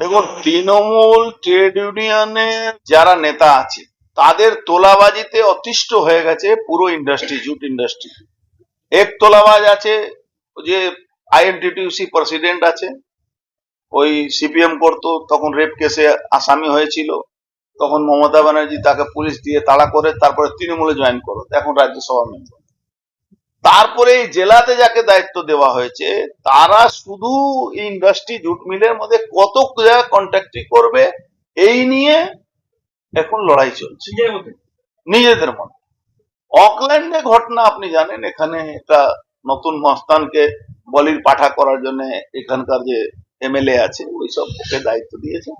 দেখুন, তৃণমূল ট্রেড ইউনিয়নের যারা নেতা আছে, তাদের তোলাবাজিতে অতিষ্ঠ হয়ে গেছে পুরো ইন্ডাস্ট্রি জুট ইন্ডাস্ট্রি এক তোলাবাজ আছে যে আইএনটিটিউসি প্রেসিডেন্ট আছে, ওই সিপিএম করতো, তখন রেপ কেসে আসামি হয়েছিল, তখন মমতা ব্যানার্জি তাকে পুলিশ দিয়ে তাড়া করে, তারপরে তৃণমূলে জয়েন করো এখন রাজ্যসভা মেম্বার তারপরে এই জেলাতে যাকে দায়িত্ব দেওয়া হয়েছে তারা শুধু ইন্ডাস্ট্রি জুট মিলের মধ্যে কত জায়গা কন্ট্রাক্টি করবে এই নিয়ে এখন লড়াই চলছে। নিজেদের মধ্যে। অকল্যান্ডে ঘটনা আপনি জানেন এখানে একটা নতুন মস্তানকে বলির পাঠা করার জন্য এখানকার যে এমএলএ আছে ওইসব ওকে দায়িত্ব দিয়েছে।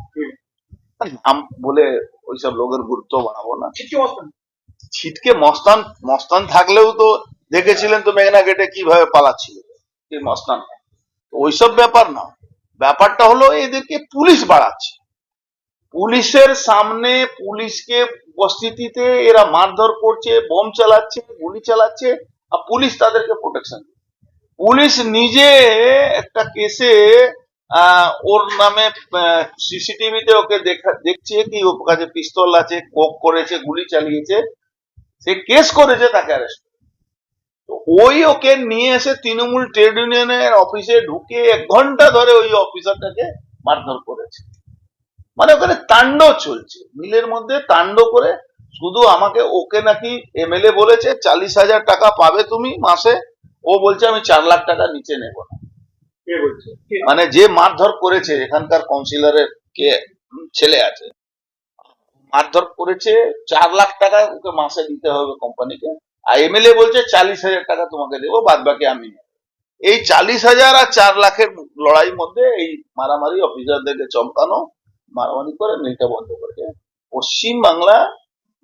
নাম বলে ওইসব লোকের গুরুত্ব বাড়াবো না। ছিটকে মস্তান মস্তান থাকলেও তো দেখেছিলেন তো মেঘনা গেটে কীভাবে পালাচ্ছিল? মস্তান। ওইসব ব্যাপার না। ব্যাপারটা হলো এদেরকে পুলিশ বাড়াচ্ছে। পুলিশের সামনে পুলিশকে উপস্থিতিতে এরা মারধর করছে, বোম চালাচ্ছে, গুলি চালাচ্ছে, আর পুলিশ তাদেরকে প্রোটেকশন পুলিশ নিজে একটা কেসে ওর নামে সিসিটিভিতে ওকে দেখা, দেখছে কি, ওর কাছে পিস্তল আছে কোক করেছে, গুলি চালিয়েছে। সে কেস করেছে তাকে অ্যারেস্ট ওই ওকে নিয়ে এসে তৃণমূল ট্রেড ইউনিয়নের অফিসে ঢুকে এক ঘণ্টা ধরে ওই অফিসারটাকে মারধর করেছে। মানে ওখানে তাণ্ড চলছে। মিলের মধ্যে তাণ্ড করে শুধু আমাকে ওকে নাকি এমএলএ বলেছে চালিশ হাজার টাকা পাবে তুমি মাসে। ও বলছে আমি চার লাখ টাকা নিচে নেব না। কে বলছে? মানে যে মারধর করেছে এখানকার কাউন্সিলরের কে ছেলে আছে মারধর করেছে চার লাখ টাকা ওকে মাসে দিতে হবে কোম্পানিকে আর এমএলএ বলছে চালিশ হাজার টাকা তোমাকে দেবো বাদ বাকি আমি। এই চালিশ হাজার আর চার লাখের লড়াই মধ্যে এই মারামারি অফিসারদেরকে চমকানো, মারামারি করে মিলটা বন্ধ করেছে পশ্চিম বাংলা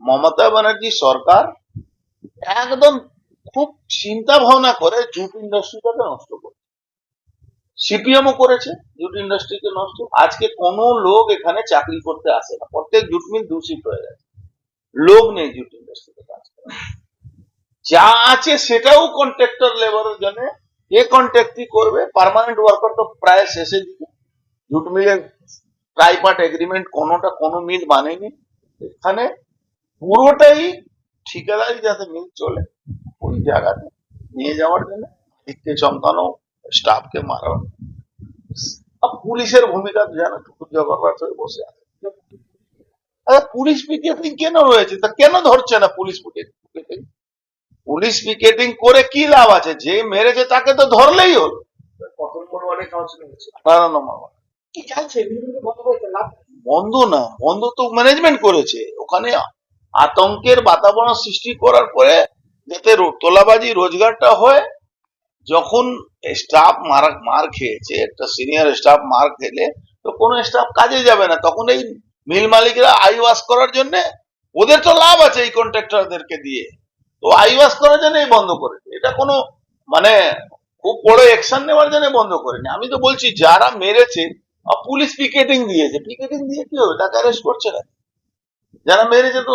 মমতা ব্যানার্জি সরকার একদম খুব চিন্তা ভাবনা করে জুট ইন্ডাস্ট্রিটাকে নষ্ট করে সিপিএমও করেছে, জুট ইন্ডাস্ট্রিকে নষ্ট। আজকে কোনো লোক এখানে চাকরি করতে আসে না। প্রত্যেক জুট মিল দূষিত হয়ে গেছে। লোক নেই জুট। যা আছে সেটাও কন্ট্রাক্টর লেবারের জন্য কে কন্ট্রাক্টই করবে পার্মানেন্ট ওয়ার্কার তো প্রায় শেষের দিকে। জুট মিলের ট্রাইপার্ট এগ্রিমেন্ট কোনোটা কোনো মিল মানেনি এখানে পুরোটাই ঠিকাদারি যাতে মিল চলে, ওই জায়গাতে নিয়ে যাওয়ার জন্য দিককে চমকানো স্টাফকে মারানো পুলিশের ভূমিকা জানো টুকুর হয়ে বসে আছে। পুলিশ পিকেটিং কেন রয়েছে? তা কেন ধরছে না পুলিশ পিকেটিং? পুলিশ পিকেটিং করে কি লাভ আছে? যে মেরেছে তাকে তো ধরলেই হলো। বন্ধ না বন্ধু তো ম্যানেজমেন্ট করেছে। ওখানে আতঙ্কের বাতাবরণ সৃষ্টি করার পরে যাতে তোলাবাজি রোজগারটা হয় যখন স্টাফ মার মার খেয়েছে একটা সিনিয়র স্টাফ মার খেলে তো কোনো স্টাফ কাজে যাবে না। তখন এই মিল মালিকরা আই ওয়াশ করার জন্য ওদের তো লাভ আছে এই কন্ট্রাক্টরদেরকে দিয়ে। তো আই ওয়াশ করার জন্য বন্ধ করেছে। এটা কোনো মানে খুব বড় অ্যাকশন নেওয়ার জন্য বন্ধ করেনি। আমি তো বলছি, যারা মেরেছে পুলিশ পিকেটিং দিয়েছে, পিকেটিং দিয়ে কি হবে? তাকে অ্যারেস্ট করছে না? যারা মেরেছে তো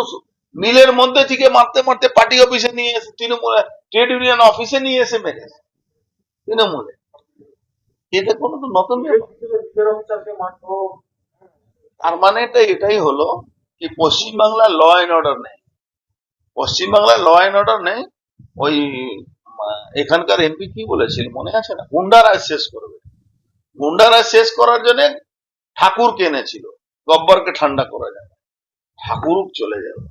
মিলের মধ্যে থেকে মারতে মারতে পার্টি অফিসে নিয়ে এসে, তৃণমূলে, ট্রেড ইউনিয়ন অফিসে নিয়ে এসে মেরেছে, তৃণমূলে। এটা কোনো তো নতুন তার মানে এটা, এটাই হলো কি পশ্চিমবাংলার ল অ্যান্ড অর্ডার নেই। পশ্চিমবাংলার ল অ্যান্ড অর্ডার নেই, ওই এখানকার এমপি কি বলেছিল, মনে আছে না? গুন্ডারাজ শেষ করবে। গুন্ডারাজ শেষ করার জন্য ঠাকুরকে এনেছিল, গব্বরকে ঠান্ডা করা যাবে ঠাকুর চলে যাবে।